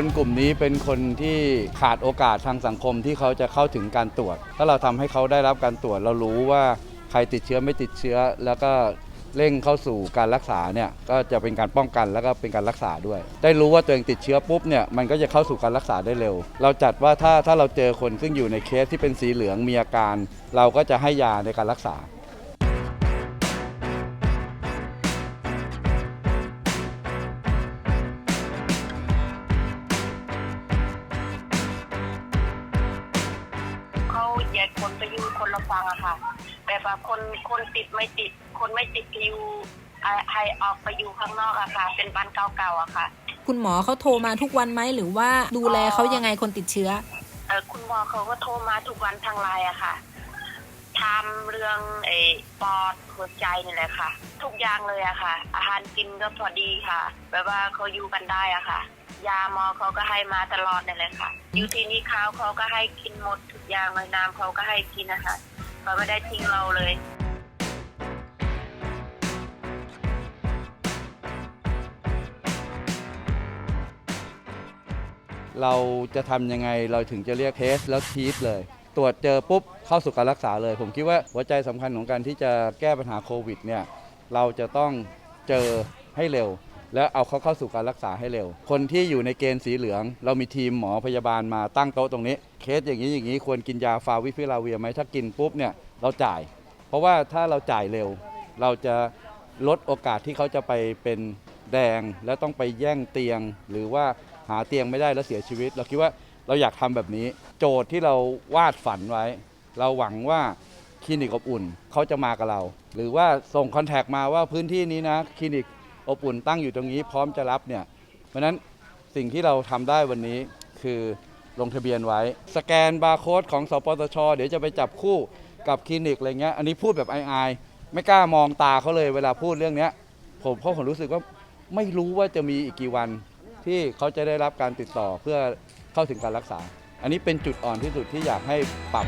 คนกลุ่มนี้เป็นคนที่ขาดโอกาสทางสังคมที่เขาจะเข้าถึงการตรวจ ถ้าเราทำให้เขาได้รับการตรวจ เรารู้ว่าใครติดเชื้อไม่ติดเชื้อ แล้วก็เร่งเข้าสู่การรักษาเนี่ยก็จะเป็นการป้องกันแล้วก็เป็นการรักษาด้วย ได้รู้ว่าตัวเองติดเชื้อปุ๊บเนี่ยมันก็จะเข้าสู่การรักษาได้เร็ว เราจัดว่าถ้าถ้าเราเจอคนซึ่งอยู่ในเคสที่เป็นสีเหลืองมีอาการ เราก็จะให้ยาในการรักษาเขา คนไปอยู่คนละฟังอะค่ะแบบว่าคนคนติดไม่ติด คนไม่ติดอยู่อ่าให้ออกไปอยู่ข้างนอกอะค่ะ เป็นบ้านเก่าๆอะค่ะ คุณหมอเขาโทรมาทุกวันไหมหรือว่าดูแลเขายังไงคนติดเชื้อเออคุณหมอเขาก็โทรมาทุกวันทางไลน์อะค่ะทำเรื่องไอ้ปอดหัวใจนี่แหละค่ะ ทุกอย่างเลยอะค่ะ อาหารกินก็พอดีค่ะ แบบว่าเขาอยู่กันได้อะค่ะ ยาหมอเขาก็ให้มาตลอดนี่แหละค่ะ อยู่ที่นี่เขาเขาก็ให้กินหมดทุกอย่างเลยน้ำเขาก็ให้กินนะคะเขาไม่ได้ทิ้งเราเลยเราจะทำยังไงเราถึงจะเรียกเทสแล้วทีสเลย ตรวจเจอปุ๊บเข้าสู่การรักษาเลย ผมคิดว่าหัวใจสำคัญของการที่จะแก้ปัญหาโควิดเนี่ยเราจะต้องเจอให้เร็ว แล้วเอาเขาเข้าสู่การรักษาให้เร็ว คนที่อยู่ในเกณฑ์สีเหลือง เรามีทีมหมอพยาบาลมาตั้งโต๊ะตรงนี้ เคสอย่างนี้อย่างนี้ควรกินยาฟาวิพิลาเวียไหมถ้ากินปุ๊บเนี่ยเราจ่าย เพราะว่าถ้าเราจ่ายเร็ว เราจะลดโอกาสที่เขาจะไปเป็นแดงแล้วต้องไปแย่งเตียง หรือว่าหาเตียงไม่ได้แล้วเสียชีวิต เราคิดว่าเราอยากทำแบบนี้ โจทย์ที่เราวาดฝันไว้ เราหวังว่าคลินิกอบอุ่นเขาจะมากับเรา หรือว่าส่งคอนแทคมาว่าพื้นที่นี้นะคลินิก อบอุ่นตั้งอยู่ตรงนี้พร้อมจะรับเนี่ยเพราะนั้นสิ่งที่เราทำได้วันนี้คือลงทะเบียนไว้ สแกนบาร์โค้ดของสปสชเดี๋ยวจะไปจับคู่กับคลินิกอะไรเงี้ยอันนี้พูดแบบอายๆไม่กล้ามองตาเขาเลยเวลาพูดเรื่องเนี้ยผมเพราะผมรู้สึกว่าไม่รู้ว่าจะมีอีกกี่วันที่เขาจะได้รับการติดต่อเพื่อเข้าถึงการรักษา อันนี้เป็นจุดอ่อนที่สุดที่อยากให้ปรับ